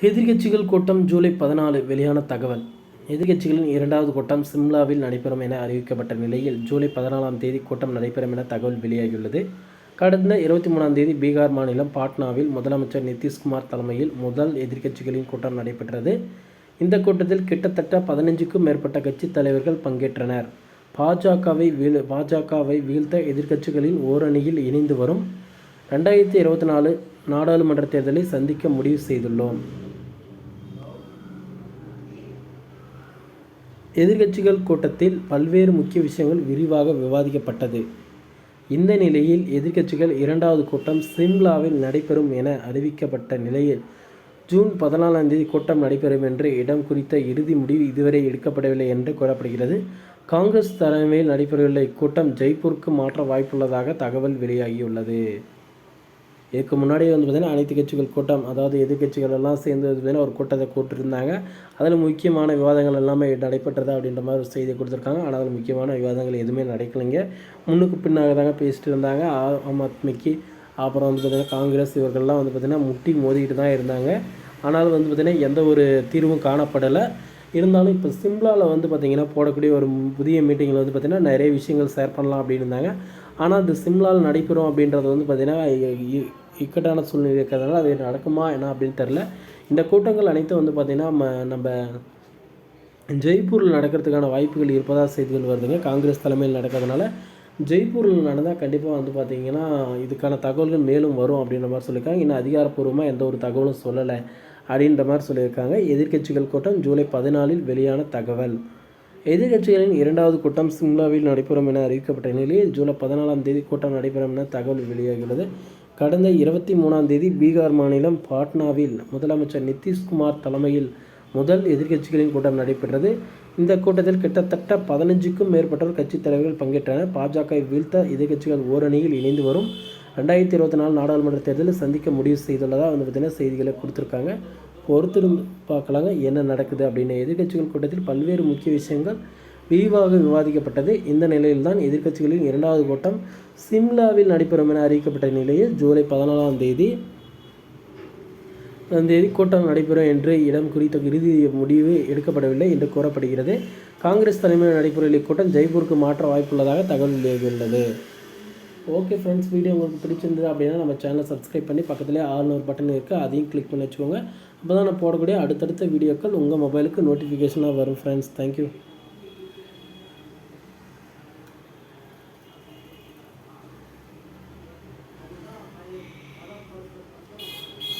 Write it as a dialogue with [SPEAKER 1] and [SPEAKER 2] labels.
[SPEAKER 1] எதிர்க்கட்சிகள் கூட்டம் ஜூலை பதினாலு வெளியான தகவல். எதிர்க்கட்சிகளின் இரண்டாவது கூட்டம் சிம்லாவில் நடைபெறும் என அறிவிக்கப்பட்ட நிலையில் ஜூலை பதினாலாம் தேதி கூட்டம் நடைபெறும் என தகவல் வெளியாகியுள்ளது. கடந்த இருபத்தி மூணாம் தேதி பீகார் மாநிலம் பாட்னாவில் முதலமைச்சர் நிதிஷ்குமார் தலைமையில் முதல் எதிர்க்கட்சிகளின் கூட்டம் நடைபெற்றது. இந்த கூட்டத்தில் கிட்டத்தட்ட பதினஞ்சுக்கும் மேற்பட்ட கட்சித் தலைவர்கள் பங்கேற்றனர். பாஜகவை வீழ் பாஜகவை வீழ்த்த எதிர்க்கட்சிகளின் ஓரணியில் இணைந்து வரும். ரெண்டாயிரத்தி இருபத்தி நாலு நாடாளுமன்ற தேர்தலை சந்திக்க முடிவு செய்துள்ளோம். எதிர்க்கட்சிகள் கூட்டத்தில் பல்வேறு முக்கிய விஷயங்கள் விரிவாக விவாதிக்கப்பட்டது. இந்த நிலையில் எதிர்க்கட்சிகள் இரண்டாவது கூட்டம் சிம்லாவில் நடைபெறும் என அறிவிக்கப்பட்ட நிலையில் ஜூன் பதினாலாம் தேதி கூட்டம் நடைபெறும் என்று இடம் குறித்த இறுதி முடிவு இதுவரை எடுக்கப்படவில்லை என்று கூறப்படுகிறது. காங்கிரஸ் தலைமையில் நடைபெறவுள்ள இக்கூட்டம் ஜெய்ப்பூருக்கு மாற்ற வாய்ப்புள்ளதாக தகவல் வெளியாகியுள்ளது. இதுக்கு முன்னாடி வந்து பார்த்திங்கன்னா அனைத்து கட்சிகள் கூட்டம் அதாவது எதிர்க்கட்சிகள் எல்லாம் சேர்ந்து வந்து பார்த்திங்கன்னா ஒரு கூட்டத்தை கூட்டிருந்தாங்க. அதில் முக்கியமான விவாதங்கள் எல்லாமே நடைபெற்றது அப்படின்ற மாதிரி ஒரு செய்தி கொடுத்துருக்காங்க. ஆனால் அதில் முக்கியமான விவாதங்கள் எதுவுமே நடக்கலைங்க. முன்னுக்கு பின்னாக தாங்க பேசிட்டு இருந்தாங்க. ஆ- ஆம் ஆத்மிக்கு அப்புறம் வந்து பார்த்திங்கன்னா காங்கிரஸ் இவர்கள்லாம் வந்து பார்த்திங்கன்னா முட்டி மோதிக்கிட்டு தான் இருந்தாங்க. ஆனாலும் வந்து பார்த்திங்கன்னா எந்த ஒரு தீர்வும் காணப்படலை. இருந்தாலும் இப்போ சிம்லாவில் வந்து பார்த்திங்கன்னா போடக்கூடிய ஒரு புதிய மீட்டிங்கில் வந்து பார்த்திங்கன்னா நிறைய விஷயங்கள் ஷேர் பண்ணலாம் அப்படின்னு இருந்தாங்க. ஆனால் இந்த சிம்லாவில் நடைபெறும் அப்படின்றது வந்து பார்த்திங்கன்னா இக்கட்டான சூழ்நிலை இருக்கிறதுனால அது நடக்குமா என்ன அப்படின்னு தெரில இந்த கூட்டங்கள் அனைத்தும் வந்து பார்த்திங்கன்னா நம்ம ஜெய்ப்பூரில் நடக்கிறதுக்கான வாய்ப்புகள் இருப்பதாக செய்திகள் வருதுங்க. காங்கிரஸ் தலைமையில் நடக்கிறதுனால ஜெய்ப்பூரில் நடந்தால் கண்டிப்பாக வந்து பார்த்திங்கன்னா இதுக்கான தகவல்கள் மேலும் வரும் அப்படின்ற மாதிரி சொல்லியிருக்காங்க. இன்னும் அதிகாரப்பூர்வமாக எந்த ஒரு தகவலும் சொல்லலை அப்படின்ற மாதிரி சொல்லியிருக்காங்க. எதிர்க்கட்சிகள் கூட்டம் ஜூலை பதினாலில் வெளியான தகவல். எதிர்க்கட்சிகளின் இரண்டாவது கூட்டம் சிம்லாவில் நடைபெறும் என அறிவிக்கப்பட்ட நிலையில் ஜூலை பதினாலாம் தேதி கூட்டம் நடைபெறும் என தகவல் வெளியாகியுள்ளது. கடந்த இருபத்தி மூணாம் தேதி பீகார் மாநிலம் பாட்னாவில் முதலமைச்சர் நிதிஷ்குமார் தலைமையில் முதல் எதிர்க்கட்சிகளின் கூட்டம் நடைபெற்றது. இந்த கூட்டத்தில் கிட்டத்தட்ட பதினஞ்சுக்கும் மேற்பட்டோர் கட்சித் தலைவர்கள் பங்கேற்றனர். பாஜகவை வீழ்த்த எதிர்க்கட்சிகள் ஓரணியில் இணைந்து வரும். ரெண்டாயிரத்தி இருபத்தி நாலு நாடாளுமன்ற தேர்தலில் சந்திக்க முடிவு செய்துள்ளதாக வந்து பார்த்தீங்கன்னா செய்திகளை கொடுத்துருக்காங்க. பொறுத்திருந்து பார்க்கலாங்க என்ன நடக்குது அப்படின்னு. எதிர்க்கட்சிகள் கூட்டத்தில் பல்வேறு முக்கிய விஷயங்கள் விரிவாக விவாதிக்கப்பட்டது. இந்த நிலையில்தான் எதிர்க்கட்சிகளின் இரண்டாவது கூட்டம் சிம்லாவில் நடைபெறும் என அறிவிக்கப்பட்ட நிலையில் ஜூலை பதினாலாம் தேதி அந்த தேதி கூட்டம் நடைபெறும் என்று இடம் குறித்த இறுதி முடிவு எடுக்கப்படவில்லை என்று கூறப்படுகிறது. காங்கிரஸ் தலைமையில் நடைபெறும் இக்கூட்டம் ஜெய்ப்பூருக்கு மாற்ற வாய்ப்புள்ளதாக தகவல் வெளியாகியுள்ளது. ஓகே ஃப்ரெண்ட்ஸ் வீடியோ உங்களுக்கு பிடிச்சிருந்தது அப்படின்னா நம்ம சேனலை சப்ஸ்கிரைப் பண்ணி பக்கத்துலேயே ஆறுநூறு பட்டன் இருக்குது அதையும் கிளிக் பண்ணி வச்சுக்கோங்க. அப்போ தான் நான் போடக்கூடிய அடுத்தடுத்த வீடியோக்கள் உங்கள் மொபைலுக்கு நோட்டிஃபிகேஷனாக வரும் ஃப்ரெண்ட்ஸ். தேங்க்யூ